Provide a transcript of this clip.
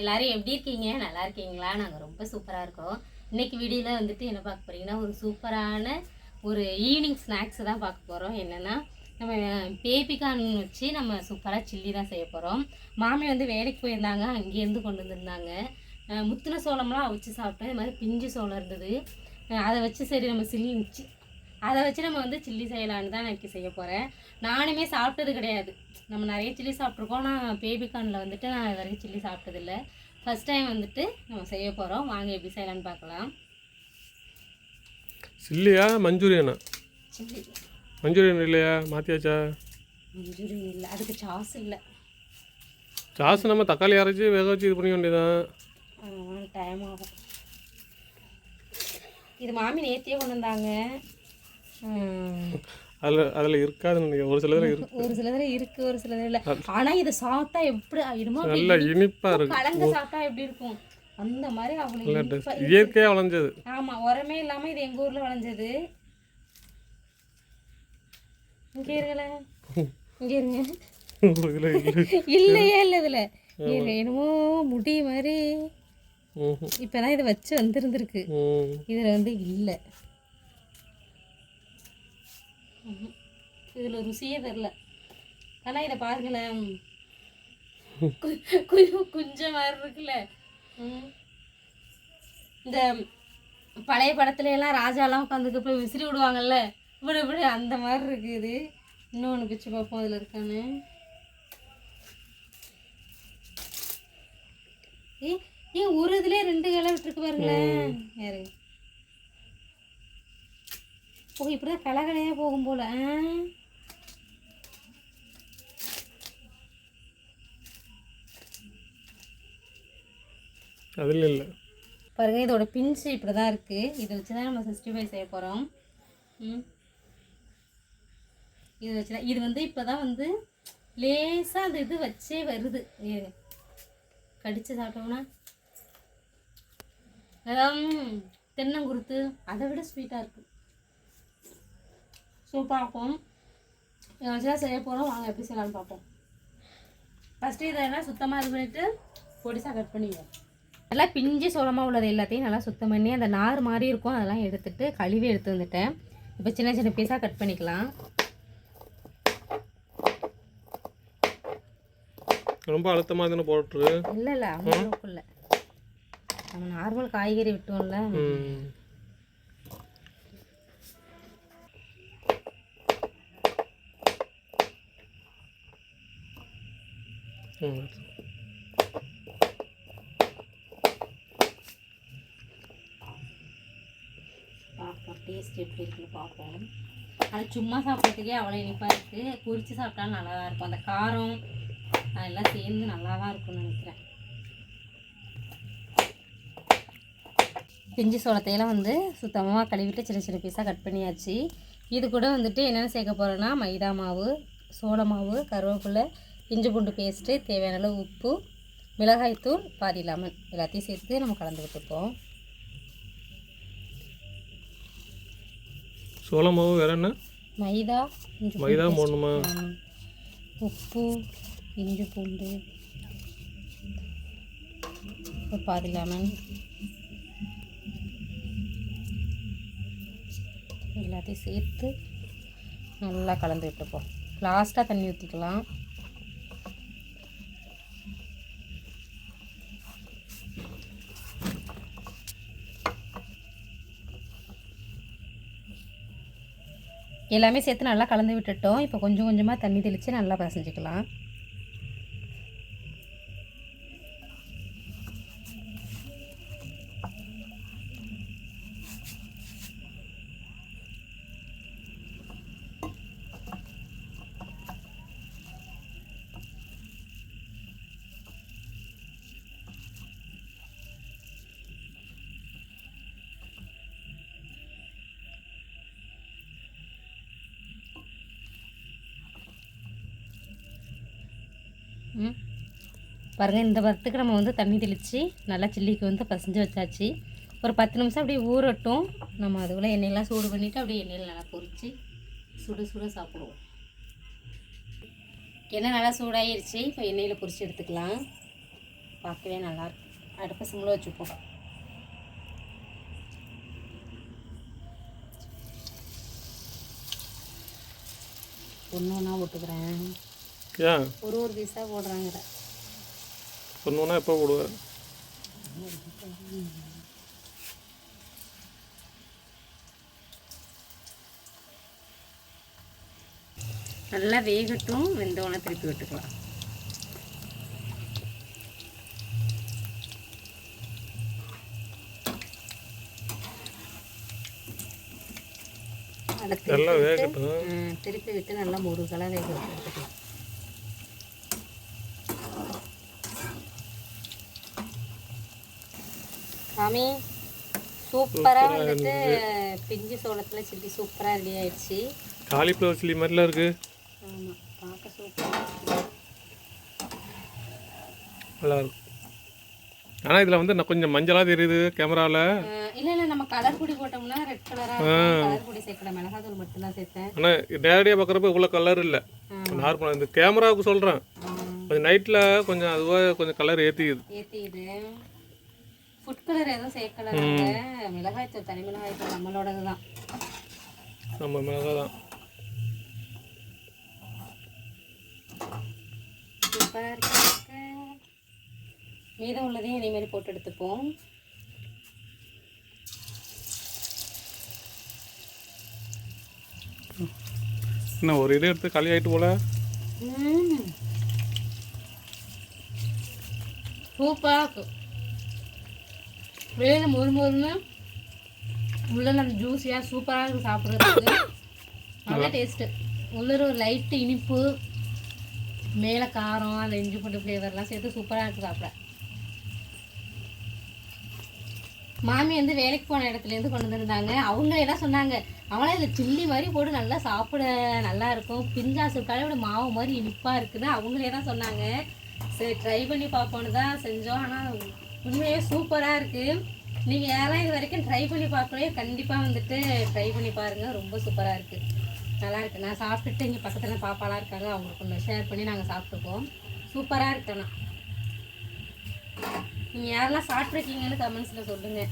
எல்லாரும் எப்படி இருக்கீங்க? நல்லா இருக்கீங்களா? நாங்கள் ரொம்ப சூப்பராக இருக்கோம். இன்னைக்கு வீடியோவில் வந்துட்டு என்ன பார்க்க போறீங்கன்னா ஒரு சூப்பரான ஒரு ஈவினிங் ஸ்நாக்ஸ் தான் பார்க்க போகிறோம் என்னென்னா நம்ம பேபிகார்ன் வச்சு நம்ம சூப்பராக சில்லி தான் செய்ய போகிறோம் மாமி வந்து வேலைக்கு போயிருந்தாங்க. அங்கேருந்து கொண்டு வந்திருந்தாங்க. முத்தின சோளம்லாம் அவிச்சு சாப்பிட்டேன். இது மாதிரி பிஞ்சு சோளம் இருந்தது. அதை வச்சு சரி நம்ம சில்லி அதை வச்சு நம்ம வந்து சில்லி செய்யலான்னு தான் எனக்கு செய்ய போகிறேன் நானுமே சாப்பிட்டது கிடையாது. நம்ம நிறைய சில்லி சாப்பிட்ருக்கோம் நான் பேபிகார்னில் வந்துட்டு நான் இது வரைக்கும் சில்லி சாப்பிட்டதில்ல. ஃபஸ்ட் டைம் வந்துட்டு நம்ம செய்ய போகிறோம் வாங்க எப்படி செய்யலான்னு பார்க்கலாம். சில்லியா மஞ்சூரியனா? மஞ்சூரியன் இல்லையா? மாற்றியாச்சா மஞ்சூரியன் இல்லை. அதுக்கு சாஸ் இல்லை. சாஸ் நம்ம தக்காளி அரைச்சி வேக வச்சு இது பண்ண வேண்டியதான் டைம் ஆகும். இது மாமி நேத்தியே கொண்டு வந்தாங்க. அதில் அதில் இருக்காதுன்னு நினைக்கிறேன். ஒரு சிலதில் இருக்கு. ஒரு சிலதுல இருக்கு ஒரு சிலதுல இல்லை. ஆனால் இது சாப்பிட்டா எப்படி அப்படியே நல்லா இனிப்பாக இருக்கு கலங்க சாப்பிட்டா எப்படி இருக்கும்? அந்த மாதிரி டேஸ்ட் இயற்கையாக விளைஞ்சது. ஆமா உரமே இல்லாம இது எங்க ஊர்ல விளைஞ்சது. இங்க இருங்கள. இங்க இருங்க. இதில் இல்லை இல்லையே இல்ல இதுல. என்னமோ முடி மாதிரி. இப்பதான் இதை வச்சு வந்திருந்திருக்கு. இதுல வந்து இல்ல. இதுல ருசியே தெரில. ஆனா இதை பாருங்களேன். கு- கு- குஞ்ச மாதிரி இருக்குல்ல. இந்த பழைய படத்துல எல்லாம் ராஜாலாம் உட்காந்துக்கு போய் விசிறி விடுவாங்கல்ல. இப்படி இப்படி அந்த மாதிரி இருக்கு இது இன்னொன்று பிச்சு பார்ப்போம் அதில் இருக்கான்னு. ஏ ஏன் ஒரு இதுலேயே ரெண்டு கிளை விட்டுருக்கு பாருங்களேன். யாரு ஓ இப்படிதான் கிளை கிளையா போகும் போல. அதில் இல்லை. பாருங்க இதோட பிஞ்சு இப்படி தான் இருக்குது இதை வச்சு தான் நம்ம சிக்ஸ்டி ஃபைவ் செய்ய போகிறோம் இது வச்சு தான் இது வந்து இப்போ தான் வந்து லேசாக அந்த இது வச்சே வருது. கடிச்சு சாப்பிட்டோம்னா? தென்னங்குருத்து அதை விட ஸ்வீட்டாக இருக்கும் சூப்பராக இருக்கும். இதை வச்சு தான் செய்ய போகிறோம் வாங்க எப்படி செய்யலாம்னு பார்ப்போம். ஃபஸ்ட்டு இதை எல்லாம் சுத்தமாக இது பண்ணிவிட்டு பொடிசாக கட் பண்ணிடுவோம். நல்லா பிஞ்சு சோளமாக உள்ளது எல்லாத்தையும் நல்லா சுத்தம் பண்ணி அந்த நார் மாதிரி இருக்கும். அதெல்லாம் எடுத்துட்டு கழுவி எடுத்து வந்துட்டேன். இப்போ சின்ன சின்ன பீஸாக கட் பண்ணிக்கலாம். ரொம்ப அழுத்தமாக தானே போட்டுரு? இல்லை இல்லை நம்ம நார்மல் காய்கறி விட்டோம்ல. பார்ப்போம் டேஸ்ட் எப்படி இருக்குன்னு பார்ப்போம் அது சும்மா சாப்பிட்றதுக்கே அவ்வளோ இனிப்பாக இருக்குது பொரிச்சு சாப்பிட்டாலும் நல்லா தான் இருக்கும். அந்த காரம் அதெல்லாம் சேர்ந்து நல்லா தான் இருக்கும்னு நினைக்கிறேன். பிஞ்சு சோளத்தையெல்லாம் வந்து சுத்தமாக கழுவிட்டு சின்ன சின்ன பீஸாக கட் பண்ணியாச்சு. இது கூட வந்துட்டு என்னென்ன சேர்க்க போகிறோன்னா மைதா மாவு சோள மாவு கருவேப்பிலை இஞ்சி பூண்டு பேஸ்ட்டு தேவையான அளவு உப்பு மிளகாய்த்தூள் பாதி லெமன் எல்லாத்தையும் சேர்த்து நம்ம கலந்து விட்டுப்போம் சோள மாவு வேற என்ன மைதா மைதா. போடணுமா. உப்பு இஞ்சி பூண்டு ஒரு பாதி லெமன் எல்லாத்தையும் சேர்த்து நல்லா கலந்து விட்டுப்போம் லாஸ்ட்டாக தண்ணி ஊற்றிக்கலாம் எல்லாமே சேர்த்து நல்லா கலந்து விட்டுட்டோம். இப்போ கொஞ்சம் கொஞ்சமாக தண்ணி தெளித்து நல்லா பசஞ்சிக்கலாம். பாருங்கள் இந்த பதத்துக்கு நம்ம வந்து தண்ணி தெளித்து நல்லா சில்லிக்கு வந்து பசஞ்சு வச்சாச்சு. ஒரு பத்து நிமிஷம் அப்படியே ஊறட்டும். நம்ம அதுக்குள்ளே எண்ணெயெல்லாம் சூடு பண்ணிவிட்டு அப்படியே எண்ணெயில் நல்லா பொரித்து சுட சுட சாப்பிடுவோம். எண்ணெய் நல்லா சூடாயிருச்சு. இப்போ எண்ணெயில் பொரித்து எடுத்துக்கலாம். பார்க்கவே நல்லா அடுப்பை சிம்மில் வச்சுப்போம். ஒன்று ஒன்றா போட்டுக்கிறேன் ஏன் ஒரு ஒரு பீஸாக போடுறாங்க சொன்னோன்னா எப்போ போடுவேன் நல்லா வேகட்டும் வெந்தோடனே திருப்பி விட்டுக்கலாம். நல்லா வேகட்டும். திருப்பி விட்டு நல்லா முருகலாக வேக விட்டு சாமி சூப்பராக வந்துட்டு பிஞ்சு சோளத்தில் சில்லி சூப்பராக ரெடி ஆயிடுச்சு. காலிஃப்ளவர் சில்லி மாதிரிலாம் இருக்குது ஆமாம் பார்க்க சூப்பராக நல்லா இருக்கும் ஆனால் இதில் வந்து கொஞ்சம் மஞ்சளாக தெரியுது கேமராவில் இல்லை இல்லை நம்ம கலர் பொடி போட்டோம்னா ரெட் கலராக கலர் பொடி சேர்க்கல மிளகாத்தூள் மட்டும்தான் சேர்த்தேன். ஆனால் நேரடியாக பார்க்குறப்ப இவ்வளோ கலர் இல்லை. நார்மலாக இந்த கேமராவுக்கு சொல்கிறேன் கொஞ்சம் நைட்டில் கொஞ்சம் அதுவாக கொஞ்சம் கலர் ஏற்றிக்குது ஏற்றிது ஃபுட் கலர் எதுவும் சேர்க்கல நாங்கள் மிளகாய்த்தூள் தனி மிளகாய்த்தூள் நம்மளோடது தான். நம்ம மிளகா தான். மீதம் உள்ளதையும் மாதிரி போட்டு எடுத்துப்போம். என்ன ஒரு இது எடுத்து காலி ஆகிட்டு போல? சூப்பராக இருக்கும் வெளியில மொறு மொறுன்னு உள்ள நம்ம ஜூஸியாக சூப்பராக இருக்கும் சாப்பிட்றதுக்கு. நல்ல டேஸ்ட்டு உள்ள ஒரு லைட்டு இனிப்பு மேலே காரம் அந்த இஞ்சி பூண்டு ஃப்ளேவர்லாம் சேர்த்து சூப்பராக இருக்குது சாப்பிட. மாமி வந்து வேலைக்கு போன இடத்துலேருந்து கொண்டு வந்திருந்தாங்க. அவங்க என்ன சொன்னாங்க அவங்களே இதில் சில்லி மாதிரி போட்டு நல்லா சாப்பிட நல்லா இருக்கும். பிஞ்சாசு கலவிட மாவு மாதிரி இனிப்பாக இருக்குன்னு. அவங்களே தான் சொன்னாங்க சரி ட்ரை பண்ணி பார்ப்போன்னு தான் செஞ்சோம். ஆனால் உண்மையே சூப்பராக இருக்குது நீங்கள் யாரெல்லாம் இது வரைக்கும் ட்ரை பண்ணி பார்க்கலையோ கண்டிப்பாக வந்துட்டு ட்ரை பண்ணி பாருங்கள் ரொம்ப சூப்பராக இருக்குது நல்லாயிருக்கு நான் சாப்பிட்டுட்டு இங்கே பக்கத்தில் பாப்பாலாம் இருக்காங்க. அவங்களுக்கு ஒன்று ஷேர் பண்ணி நாங்கள் சாப்பிட்டுப்போம் சூப்பராக இருக்கேண்ணா நீங்கள் யாரெல்லாம் சாப்பிட்ருக்கீங்கன்னு கமெண்ட்ஸில் சொல்லுங்கள்